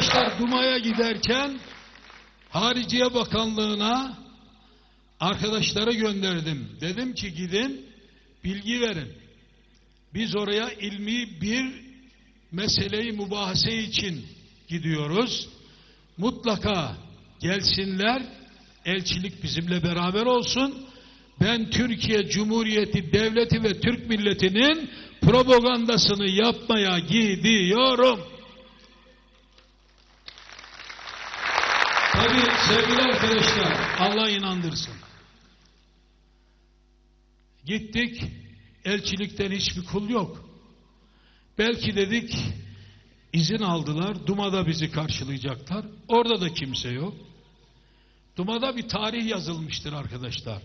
Arkadaşlar Duma'ya giderken Hariciye Bakanlığı'na arkadaşları gönderdim. Dedim ki gidin bilgi verin. Biz oraya ilmi bir meseleyi mübahase için gidiyoruz. Mutlaka gelsinler, elçilik bizimle beraber olsun. Ben Türkiye Cumhuriyeti Devleti ve Türk milletinin propagandasını yapmaya gidiyorum. Sevgili arkadaşlar Allah inandırsın. Gittik elçilikten hiçbir kul yok. Belki dedik izin aldılar. Duma'da bizi karşılayacaklar. Orada da kimse yok. Duma'da bir tarih yazılmıştır arkadaşlar.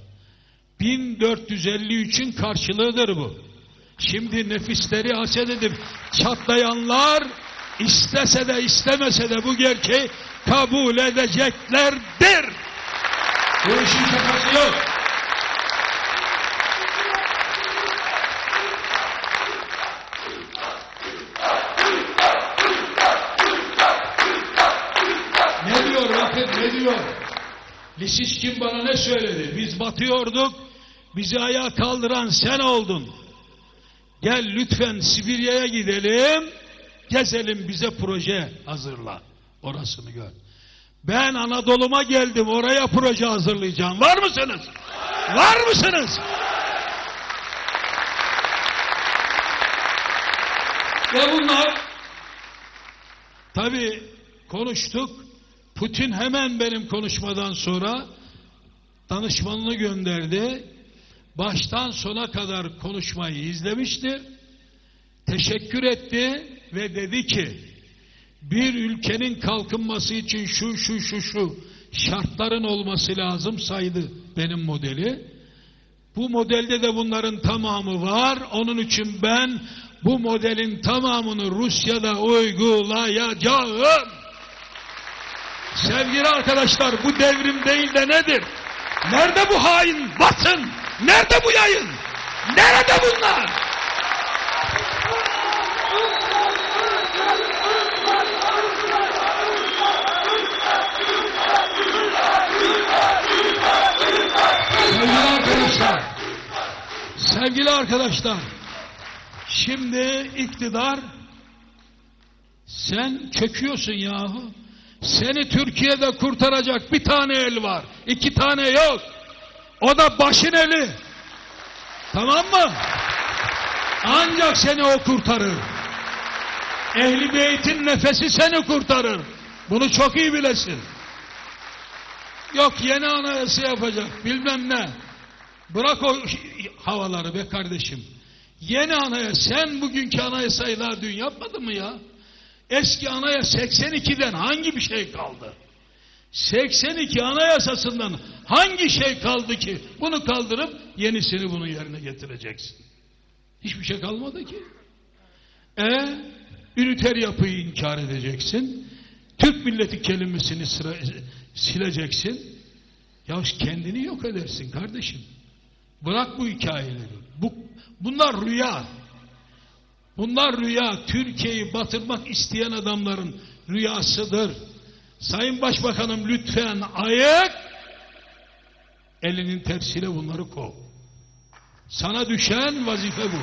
1453'ün karşılığıdır bu. Şimdi nefisleri haset edip çatlayanlar istese de istemese de bu gerçeği kabul edeceklerdir. Bu işin şakası yok. Ne diyor bakın ne diyor? Lisişkin bana ne söyledi? Biz batıyorduk, bizi ayağa kaldıran sen oldun. Gel lütfen Sibirya'ya gidelim, gezelim bize proje hazırla. Orasını gör. Ben Anadolu'ma geldim, oraya proje hazırlayacağım. Var mısınız? Var mısınız? Ve bunlar tabii konuştuk. Putin hemen benim konuşmadan sonra danışmanını gönderdi. Baştan sona kadar konuşmayı izlemiştir. Teşekkür etti ve dedi ki bir ülkenin kalkınması için şu şu şu şu şartların olması lazım saydı benim modeli. Bu modelde de bunların tamamı var. Onun için ben bu modelin tamamını Rusya'da uygulayacağım. Sevgili arkadaşlar bu devrim değil de nedir? Nerede bu hain basın? Nerede bu yayın? Nerede bunlar? Arkadaşlar, sevgili arkadaşlar, şimdi iktidar sen çöküyorsun yahu. Seni Türkiye'de kurtaracak bir tane el var. iki tane yok. O da başın eli. Tamam mı? Ancak seni o kurtarır. Ehli beytin nefesi seni kurtarır. Bunu çok iyi bilesin. Yok yeni anayasa yapacak bilmem ne. Bırak o havaları be kardeşim. Yeni anayasa sen bugünkü anayasayı daha dün yapmadın mı ya? Eski anayasa 82'den hangi bir şey kaldı? 82 anayasasından hangi şey kaldı ki bunu kaldırıp yenisini bunun yerine getireceksin? Hiçbir şey kalmadı ki. E üniter yapıyı inkar edeceksin. Türk milleti kelimesini sıra, sileceksin. Ya kendini yok edersin kardeşim. Bırak bu hikayeleri. Bu, bunlar rüya. Bunlar rüya. Türkiye'yi batırmak isteyen adamların rüyasıdır. Sayın Başbakanım lütfen ayık elinin tersiyle bunları kov. Sana düşen vazife bu.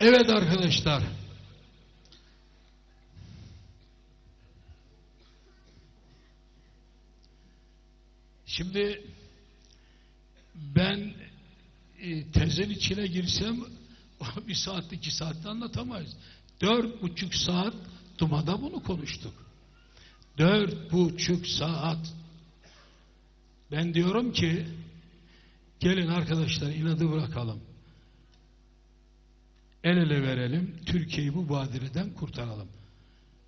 Evet arkadaşlar. Şimdi ben e, tezin içine girsem bir saat iki saatte anlatamayız. Dört buçuk saat Duma'da bunu konuştuk. Dört buçuk saat. Ben diyorum ki gelin arkadaşlar inadı bırakalım. El ele verelim. Türkiye'yi bu badireden kurtaralım.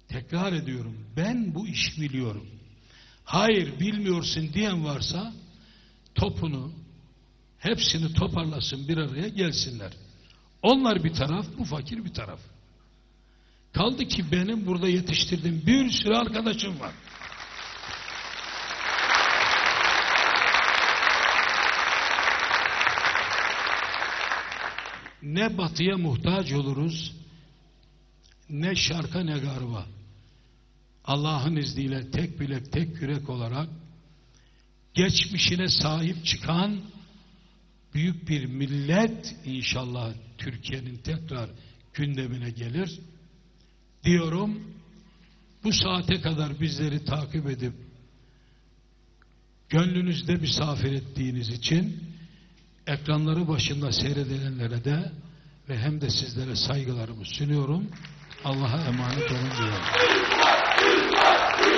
Tekrar ediyorum. Ben bu işi biliyorum. Hayır bilmiyorsun diyen varsa topunu hepsini toparlasın bir araya gelsinler. Onlar bir taraf, bu fakir bir taraf. Kaldı ki benim burada yetiştirdiğim bir sürü arkadaşım var. ne batıya muhtaç oluruz, ne şarka ne garba. Allah'ın izniyle tek bilek tek yürek olarak geçmişine sahip çıkan büyük bir millet inşallah Türkiye'nin tekrar gündemine gelir. Diyorum bu saate kadar bizleri takip edip gönlünüzde misafir ettiğiniz için ekranları başında seyredenlere de ve hem de sizlere saygılarımı sunuyorum. Allah'a emanet olun diyorum. Justice!